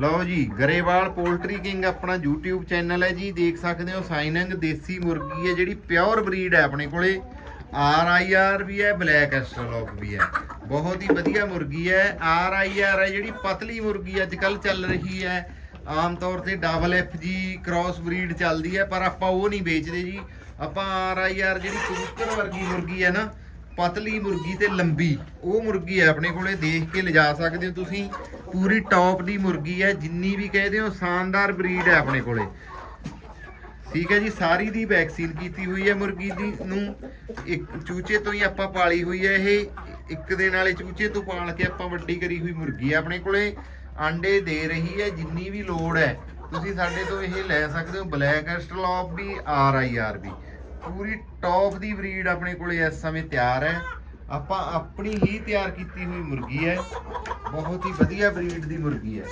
ਲਓ ਜੀ, Grewal poultry king ਆਪਣਾ YouTube ਚੈਨਲ ਹੈ ਜੀ, ਦੇਖ ਸਕਦੇ ਹੋ, ਸਾਈਨਿੰਗ ਦੇਸੀ ਮੁਰਗੀ ਹੈ, ਜਿਹੜੀ ਪਿਓਰ ਬਰੀਡ ਹੈ ਆਪਣੇ ਕੋਲੇ। ਆਰ ਆਈ ਆਰ ਵੀ ਹੈ, ਬਲੈਕ ਐਸਟਰਲੋਕ ਵੀ ਹੈ। ਬਹੁਤ ਹੀ ਵਧੀਆ ਮੁਰਗੀ ਹੈ ਆਰ ਆਈ ਆਰ ਹੈ, ਜਿਹੜੀ ਪਤਲੀ ਮੁਰਗੀ ਅੱਜ ਕੱਲ ਚੱਲ ਰਹੀ ਹੈ। ਆਮ ਤੌਰ ਤੇ double F G cross breed ਚੱਲਦੀ ਹੈ, ਪਰ ਆਪਾਂ ਉਹ ਨਹੀਂ ਵੇਚਦੇ ਜੀ। ਆਪਾਂ ਆਰ ਆਈ ਆਰ ਜਿਹੜੀ ਕਬੂਤਰ ਵਰਗੀ ਮੁਰਗੀ ਹੈ ਨਾ, ਪਤਲੀ ਮੁਰਗੀ ਤੇ ਲੰਬੀ, ਉਹ ਮੁਰਗੀ ਹੈ ਆਪਣੇ ਕੋਲੇ, ਦੇਖ ਕੇ ਲਿਜਾ ਸਕਦੇ ਹੋ ਤੁਸੀਂ। ਪੂਰੀ ਟੌਪ ਦੀ ਮੁਰਗੀ ਹੈ, ਜਿੰਨੀ ਵੀ ਕਹਦੇ ਹੋ, ਸ਼ਾਨਦਾਰ ਬਰੀਡ ਹੈ ਆਪਣੇ ਕੋਲੇ। ਠੀਕ ਹੈ ਜੀ, ਸਾਰੀ ਦੀ ਵੈਕਸੀਨ ਕੀਤੀ ਹੋਈ ਹੈ ਮੁਰਗੀ ਦੀ ਨੂੰ। ਇੱਕ ਚੂਚੇ ਤੋਂ ਹੀ ਆਪਾਂ ਪਾਲੀ ਹੋਈ ਹੈ ਇਹ। ਇੱਕ ਦਿਨ ਵਾਲੇ ਚੂਚੇ ਤੋਂ ਪਾਲ ਕੇ ਆਪਾਂ ਵੱਡੀ ਕਰੀ ਹੋਈ ਮੁਰਗੀ ਹੈ ਆਪਣੇ ਕੋਲੇ। ਆਂਡੇ ਦੇ ਰਹੀ ਹੈ, ਜਿੰਨੀ ਵੀ ਲੋੜ ਹੈ। ਤੁਸੀਂ ਸਾਡੇ ਤੋਂ ਇਹ ਲੈ ਸਕਦੇ ਹੋ, ਬਲੈਕ ਐਸਟਰਲੌਪ ਵੀ, ਆਰ ਆਈ ਆਰ ਵੀ। ਪੂਰੀ ਟੌਪ ਦੀ ਬਰੀਡ ਆਪਣੇ ਕੋਲੇ ਇਸ ਸਮੇਂ ਤਿਆਰ ਹੈ। ਆਪਾਂ ਆਪਣੀ ਹੀ ਤਿਆਰ ਕੀਤੀ ਹੋਈ ਮੁਰਗੀ ਹੈ। ਬਹੁਤ ਹੀ ਵਧੀਆ ਬਰੀਡ ਦੀ ਮੁਰਗੀ ਹੈ।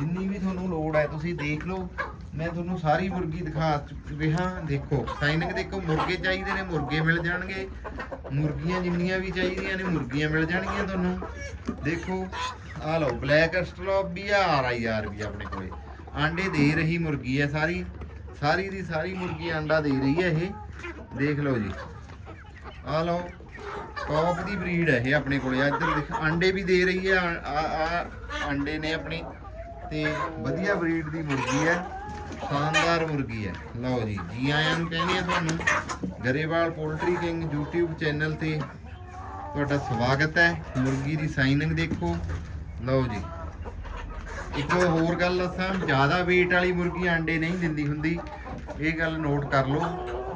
ਜਿੰਨੀ ਵੀ ਤੁਹਾਨੂੰ ਲੋੜ ਹੈ, ਤੁਸੀਂ ਦੇਖ ਲਓ। ਮੈਂ ਤੁਹਾਨੂੰ ਸਾਰੀ ਮੁਰਗੀ ਦਿਖਾ ਰਿਹਾ, ਦੇਖੋ। ਸਾਈਨਿੰਗ ਦੇਖੋ, ਮੁਰਗੇ ਚਾਹੀਦੇ ਨੇ, ਮੁਰਗੇ ਮਿਲ ਜਾਣਗੇ। ਮੁਰਗੀਆਂ ਜਿੰਨੀਆਂ ਵੀ ਚਾਹੀਦੀਆਂ ਨੇ, ਮੁਰਗੀਆਂ ਮਿਲ ਜਾਣਗੀਆਂ ਤੁਹਾਨੂੰ। ਦੇਖੋ ਆ ਲਓ ਬਲੈਕ ਐਸਟਰਲੌਪ ਵੀ ਆ ਆਰ ਆਈ ਆਰ ਵੀ ਆ ਆਪਣੇ ਕੋਲੇ। ਆਂਡੇ ਦੇ ਰਹੀ ਮੁਰਗੀ ਹੈ ਸਾਰੀ। ਸਾਰੀ ਦੀ ਸਾਰੀ ਮੁਰਗੀ ਆਂਡਾ ਦੇ ਰਹੀ ਹੈ ਇਹ। ਦੇਖ ਲਓ ਜੀ। ਆ ਲਓ ਟੌਪ ਦੀ ਬਰੀਡ ਹੈ ਇਹ ਆਪਣੇ ਕੋਲੇ। ਇੱਧਰ ਦੇਖ, ਆਂਡੇ ਵੀ ਦੇ ਰਹੀ ਹੈ, ਆ ਆ ਆਂਡੇ ਨੇ ਆਪਣੀ। ਤੇ ਵਧੀਆ ਬਰੀਡ ਦੀ ਮੁਰਗੀ ਹੈ, ਸ਼ਾਨਦਾਰ ਮੁਰਗੀ ਹੈ। ਲਓ ਜੀ ਜੀ ਆਇਆਂ ਨੂੰ ਕਹਿੰਦੇ ਆ ਤੁਹਾਨੂੰ, Grewal poultry king YouTube channel ਤੇ ਤੁਹਾਡਾ ਸਵਾਗਤ ਹੈ। ਮੁਰਗੀ ਦੀ ਸਾਈਨਿੰਗ ਦੇਖੋ। ਲਓ ਜੀ। ਇੱਕ ਹੋਰ ਗੱਲ ਦੱਸਾਂ, ਜ਼ਿਆਦਾ weight ਵਾਲੀ ਮੁਰਗੀ ਆਂਡੇ ਨਹੀਂ ਦਿੰਦੀ ਹੁੰਦੀ। ਇਹ ਗੱਲ ਨੋਟ ਕਰ ਲਓ।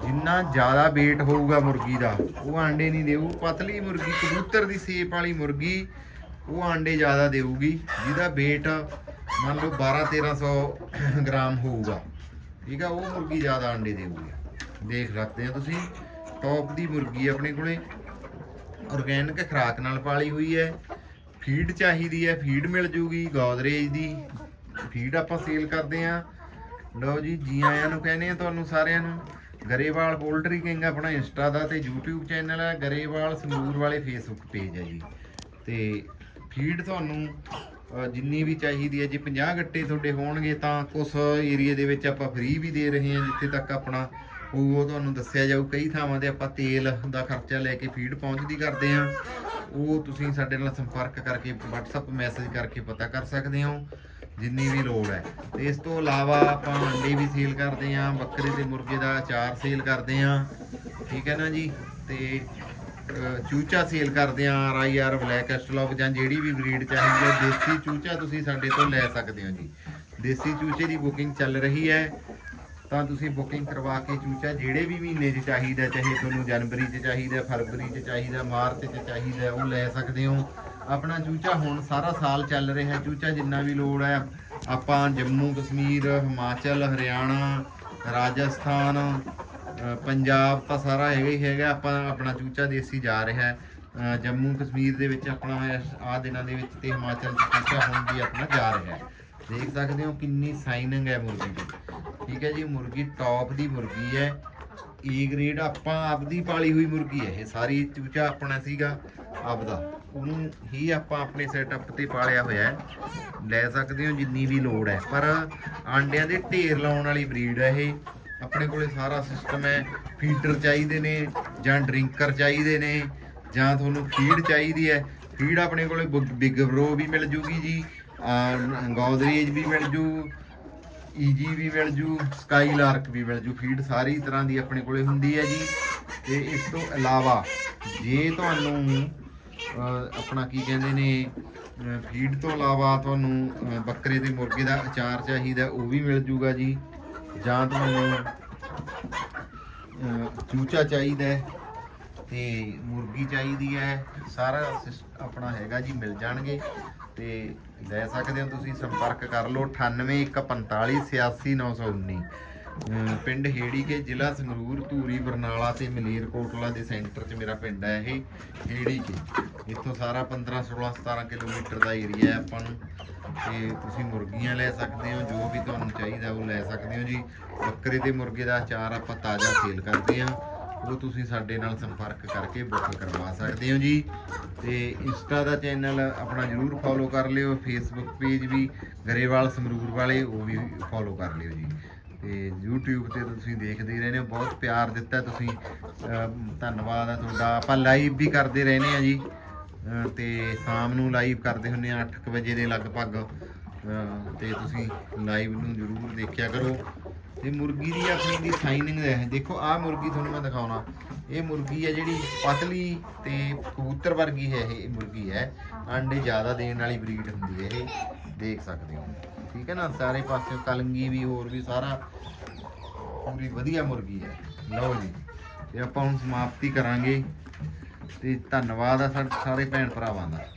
ਜਿੰਨਾ ਜ਼ਿਆਦਾ weight ਹੋਊਗਾ ਮੁਰਗੀ ਦਾ, ਉਹ ਆਂਡੇ ਨਹੀਂ ਦੇਊ। ਪਤਲੀ ਮੁਰਗੀ, ਕਬੂਤਰ ਦੀ ਸੇਪ ਵਾਲੀ ਮੁਰਗੀ, ਉਹ ਆਂਡੇ ਜ਼ਿਆਦਾ ਦੇਊਗੀ, ਜਿਹਦਾ weight ਮੰਨ ਲਓ 12 1300 ਗ੍ਰਾਮ ਹੋਊਗਾ। ਠੀਕ ਆ, ਉਹ ਮੁਰਗੀ ਜ਼ਿਆਦਾ ਆਂਡੇ ਦੇਊਗੀ। ਦੇਖ ਸਕਦੇ ਹੋ ਤੁਸੀਂ ਟੌਪ ਦੀ ਮੁਰਗੀ ਆਪਣੇ ਕੋਲੇ ਆਰਗੈਨਿਕ ਖਰਾਕ ਨਾਲ ਪਾਲੀ ਹੋਈ ਹੈ। ਫੀਡ ਚਾਹੀਦੀ ਹੈ ਫੀਡ ਮਿਲ ਜੂਗੀ ਗੋਦਰੇਜ ਦੀ। ਫੀਡ ਆਪਾਂ ਸੇਲ ਕਰਦੇ ਆ ਲਓ ਜੀ ਜੀ ਆਇਆਂ ਨੂੰ ਕਹਿੰਦੇ ਆ ਤੁਹਾਨੂੰ ਸਾਰਿਆਂ ਨੂੰ। ਗਰੇਵਾਲ ਪੋਲਟਰੀ ਕਿੰਗ ਆਪਣਾ ਇੰਸਟਾ ਦਾ ਤੇ YouTube ਚੈਨਲ ਹੈ ਗਰੇਵਾਲ ਸੰਗਰੂਰ ਵਾਲੇ ਫੇਸਬੁੱਕ ਪੇਜ ਹੈ ਜੀ। ਤੇ ਫੀਡ ਤੁਹਾਨੂੰ ਜਿੰਨੀ ਵੀ ਚਾਹੀਦੀ ਹੈ, ਜੇ 50 ਗੱਟੇ ਤੁਹਾਡੇ ਹੋਣਗੇ ਤਾਂ ਉਸ ਏਰੀਆ ਦੇ ਵਿੱਚ ਆਪਾਂ ਫ੍ਰੀ ਵੀ ਦੇ ਰਹੇ ਹਾਂ, ਜਿੱਥੇ ਤੱਕ ਆਪਣਾ ਉਹ ਤੁਹਾਨੂੰ ਦੱਸਿਆ ਜਾਊ। ਕਈ ਥਾਵਾਂ ਤੇ ਆਪਾਂ ਤੇਲ ਦਾ ਖਰਚਾ ਲੈ ਕੇ ਫੀਡ ਪਹੁੰਚਦੀ ਕਰਦੇ ਹਾਂ। ਉਹ ਤੁਸੀਂ ਸਾਡੇ ਨਾਲ ਸੰਪਰਕ ਕਰਕੇ WhatsApp ਮੈਸੇਜ ਕਰਕੇ ਪਤਾ ਕਰ ਸਕਦੇ ਹੋ। ਜਿੰਨੀ ਵੀ ਲੋੜ ਹੈ। ਤੇ ਇਸ ਤੋਂ ਇਲਾਵਾ ਆਪਾਂ ਅੰਡੇ ਵੀ ਸੇਲ ਕਰਦੇ ਹਾਂ, ਬੱਕਰੇ ਤੇ ਮੁਰਗੇ ਦਾ ਅਚਾਰ ਸੇਲ ਕਰਦੇ ਹਾਂ। ਠੀਕ ਹੈ ਨਾ ਜੀ? ਤੇ ਚੂਚਾ ਸੇਲ ਕਰਦੇ ਆ R I R, black Australorp ਜਾਂ ਜਿਹੜੀ ਵੀ ਬਰੀਡ ਚਾਹੀਦੀ ਹੈ, ਦੇਸੀ ਚੂਚਾ ਤੁਸੀਂ ਸਾਡੇ ਤੋਂ ਲੈ ਸਕਦੇ ਹੋ ਜੀ। ਦੇਸੀ ਚੂਚੇ ਦੀ ਬੁਕਿੰਗ ਚੱਲ ਰਹੀ ਹੈ। ਤਾਂ ਤੁਸੀਂ ਬੁਕਿੰਗ ਕਰਵਾ ਕੇ ਚੂਚਾ ਜਿਹੜੇ ਵੀ ਮਹੀਨੇ 'ਚ ਚਾਹੀਦਾ, ਚਾਹੇ ਤੁਹਾਨੂੰ ਜਨਵਰੀ 'ਚ ਚਾਹੀਦਾ, ਫਰਵਰੀ 'ਚ ਚਾਹੀਦਾ, ਮਾਰਚ 'ਚ ਚਾਹੀਦਾ, ਉਹ ਲੈ ਸਕਦੇ ਹੋ। ਆਪਣਾ ਚੂਚਾ ਹੁਣ ਸਾਰਾ ਸਾਲ ਚੱਲ ਰਿਹਾ ਚੂਚਾ ਜਿੰਨਾ ਵੀ ਲੋੜ ਹੈ, ਆਪਾਂ ਜੰਮੂ, ਕਸ਼ਮੀਰ, ਹਿਮਾਚਲ, ਹਰਿਆਣਾ, ਰਾਜਸਥਾਨ ਪੰਜਾਬ ਤਾਂ ਸਾਰਾ ਹੈਗਾ ਹੀ ਹੈਗਾ। ਆਪਾਂ ਆਪਣਾ ਚੂਚਾ ਦੇਸੀ ਜਾ ਰਿਹਾ ਜੰਮੂ, ਕਸ਼ਮੀਰ ਦੇ ਵਿੱਚ ਆਪਣਾ ਆ ਦਿਨਾਂ ਦੇ ਵਿੱਚ ਤੇ ਹਿਮਾਚਲ ਚ ਚੂਚਾ ਹੁਣ ਵੀ ਆਪਣਾ ਜਾ ਰਿਹਾ ਦੇਖ ਸਕਦੇ ਹੋ ਕਿੰਨੀ ਸਾਈਨਿੰਗ ਹੈ ਮੁਰਗੀ ਦੀ। ਠੀਕ ਹੈ ਜੀ, ਮੁਰਗੀ ਟੌਪ ਦੀ ਮੁਰਗੀ ਹੈ। ਏ ਗ੍ਰੇਡ ਆਪਾਂ ਆਪਦੀ ਪਾਲੀ ਹੋਈ ਮੁਰਗੀ ਹੈ। ਇਹ ਸਾਰੀ ਚੂਚਾ ਆਪਣਾ ਸੀਗਾ, ਆਪਦਾ। ਉਹਨੂੰ ਹੀ ਆਪਾਂ ਆਪਣੇ ਸੈਟਅਪ ਤੇ ਪਾਲਿਆ ਹੋਇਆ ਹੈ। ਲੈ ਸਕਦੇ ਹੋ ਜਿੰਨੀ ਵੀ ਲੋੜ ਹੈ। ਪਰ ਆਂਡਿਆਂ ਦੇ ਢੇਰ ਲਾਉਣ ਵਾਲੀ ਬਰੀਡ ਹੈ ਇਹ। ਆਪਣੇ ਕੋਲੇ ਸਾਰਾ ਸਿਸਟਮ ਹੈ। ਫੀਡਰ ਚਾਹੀਦੇ ਨੇ ਜਾਂ ਡਰਿੰਕਰ ਚਾਹੀਦੇ ਨੇ ਜਾਂ ਤੁਹਾਨੂੰ ਫੀਡ ਚਾਹੀਦੀ ਹੈ। ਫੀਡ ਆਪਣੇ ਕੋਲੇ ਬਿਗ ਬਰੋ ਵੀ ਮਿਲ ਜੂਗੀ ਜੀ ਗੋਦਰੇਜ ਵੀ ਮਿਲ ਜੂ ਈਜੀ ਵੀ ਮਿਲ ਜੂ ਸਕਾਈ ਲਾਰਕ ਵੀ ਮਿਲ ਜੂ। ਫੀਡ ਸਾਰੀ ਤਰ੍ਹਾਂ ਦੀ ਆਪਣੇ ਕੋਲੇ ਹੁੰਦੀ ਹੈ ਜੀ। ਤੇ ਇਸ ਤੋਂ ਇਲਾਵਾ ਜੇ ਤੁਹਾਨੂੰ ਆਪਣਾ ਕੀ ਕਹਿੰਦੇ ਨੇ ਫੀਡ ਤੋਂ ਇਲਾਵਾ ਤੁਹਾਨੂੰ ਬੱਕਰੇ ਦੇ ਮੁਰਗੇ ਦਾ ਅਚਾਰ ਚਾਹੀਦਾ, ਉਹ ਵੀ ਮਿਲ ਜੂਗਾ ਜੀ। ਜਾਂ ਤੁਹਾਨੂੰ ਚੂਚਾ ਚਾਹੀਦਾ ਹੈ ਤੇ ਮੁਰਗੀ ਚਾਹੀਦੀ ਹੈ, ਸਾਰਾ ਸਿਸ- ਆਪਣਾ ਹੈਗਾ ਜੀ, ਮਿਲ ਜਾਣਗੇ। ਤੇ ਲੈ ਸਕਦੇ ਹੋ ਤੁਸੀਂ, ਸੰਪਰਕ ਕਰ ਲਓ 9815486919 ਅਮ ਪਿੰਡ ਹੇੜੀ ਕੇ ਜ਼ਿਲ੍ਹਾ ਸੰਗਰੂਰ, ਧੂਰੀ, ਬਰਨਾਲਾ ਤੇ ਮਲੇਰਕੋਟਲਾ ਦੇ ਸੈਂਟਰ 'ਚ ਮੇਰਾ ਪਿੰਡ ਹੈ ਇਹ, ਹੇੜੀ ਕੇ। ਇੱਥੋਂ ਸਾਰਾ 15 16 17 ਕਿਲੋਮੀਟਰ ਦਾ ਏਰੀਆ ਹੈ ਆਪਾਂ ਨੂੰ। ਤੇ ਤੁਸੀਂ ਮੁਰਗੀਆਂ ਲੈ ਸਕਦੇ ਹੋ, ਜੋ ਵੀ ਤੁਹਾਨੂੰ ਚਾਹੀਦਾ ਉਹ ਲੈ ਸਕਦੇ ਹੋ ਜੀ। ਬੱਕਰੇ ਤੇ ਮੁਰਗੇ ਦਾ ਅਚਾਰ ਆਪਾਂ ਤਾਜ਼ਾ ਸੇਲ ਕਰਦੇ ਹਾਂ। ਉਹ ਤੁਸੀਂ ਸਾਡੇ ਨਾਲ ਸੰਪਰਕ ਕਰਕੇ ਬੁੱਕ ਕਰਵਾ ਸਕਦੇ ਹੋ ਜੀ। ਤੇ ਇੰਸਟਾ ਦਾ ਚੈਨਲ ਆਪਣਾ ਜਰੂਰ ਫੋਲੋ ਕਰ ਲਿਓ। ਫੇਸਬੁੱਕ ਪੇਜ ਵੀ ਗਰੇਵਾਲ ਸਮਰੂਰ ਵਾਲੇ, ਉਹ ਵੀ ਫੋਲੋ ਕਰ ਲਿਓ ਜੀ। ਤੇ YouTube ਤੇ ਤੁਸੀਂ ਦੇਖਦੇ ਹੀ ਰਹਿੰਦੇ ਹੋ, ਬਹੁਤ ਪਿਆਰ ਦਿੱਤਾ ਤੁਸੀਂ ਧੰਨਵਾਦ ਆ ਤੁਹਾਡਾ, ਆਪਾਂ ਲਾਈਵ ਵੀ ਕਰਦੇ ਰਹਿੰਦੇ ਆ ਜੀ, ਅਹ, ਤੇ ਸ਼ਾਮ ਨੂੰ ਲਾਈਵ ਕਰਦੇ ਹੁੰਨੇ ਆ 8:00 ਵਜੇ ਦੇ ਲਗਭਗ, ਅਹ, ਤੇ ਤੁਸੀਂ ਲਾਈਵ ਨੂੰ ਜ਼ਰੂਰ ਦੇਖਿਆ ਕਰੋ। ਤੇ ਮੁਰਗੀ ਦੀ ਆਪਣੀ ਦੀ ਸਾਈਨਿੰਗ ਹੈ, ਦੇਖੋ ਆਹ ਮੁਰਗੀ ਤੁਹਾਨੂੰ ਮੈਂ ਦਿਖਾਉਣਾ, ਇਹ ਮੁਰਗੀ ਹੈ ਜਿਹੜੀ ਪਤਲੀ ਤੇ ਕਬੂਤਰ ਵਰਗੀ ਹੈ, ਇਹ ਮੁਰਗੀ ਹੈ, ਅੰਡੇ ਜ਼ਿਆਦਾ ਦੇਣ ਵਾਲੀ ਬਰੀਡ ਹੁੰਦੀ ਹੈ ਇਹ, ਦੇਖ ਸਕਦੇ ਹੋ। ਠੀਕ ਹੈ ਨਾ? ਸਾਰੇ ਪਾਸੇ ਕਲੰਗੀ ਵੀ, ਹੋਰ ਵੀ ਸਾਰਾ ਪੂਰੀ ਵਧੀਆ ਮੁਰਗੀ ਹੈ। ਲਓ ਜੀ ਤੇ ਆਪਾਂ ਹੁਣ ਸਮਾਪਤੀ ਕਰਾਂਗੇ। ਤੇ ਧੰਨਵਾਦ ਆ ਸਾਡੇ ਸਾਰੇ ਭੈਣ ਭਰਾਵਾਂ ਦਾ।